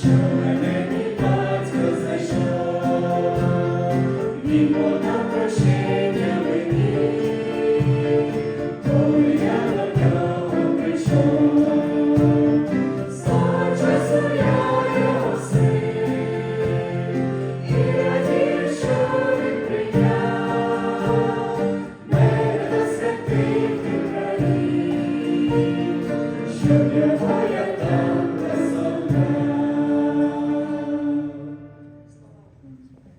що мене мій батько знайшов. Він подав Ще не боєте.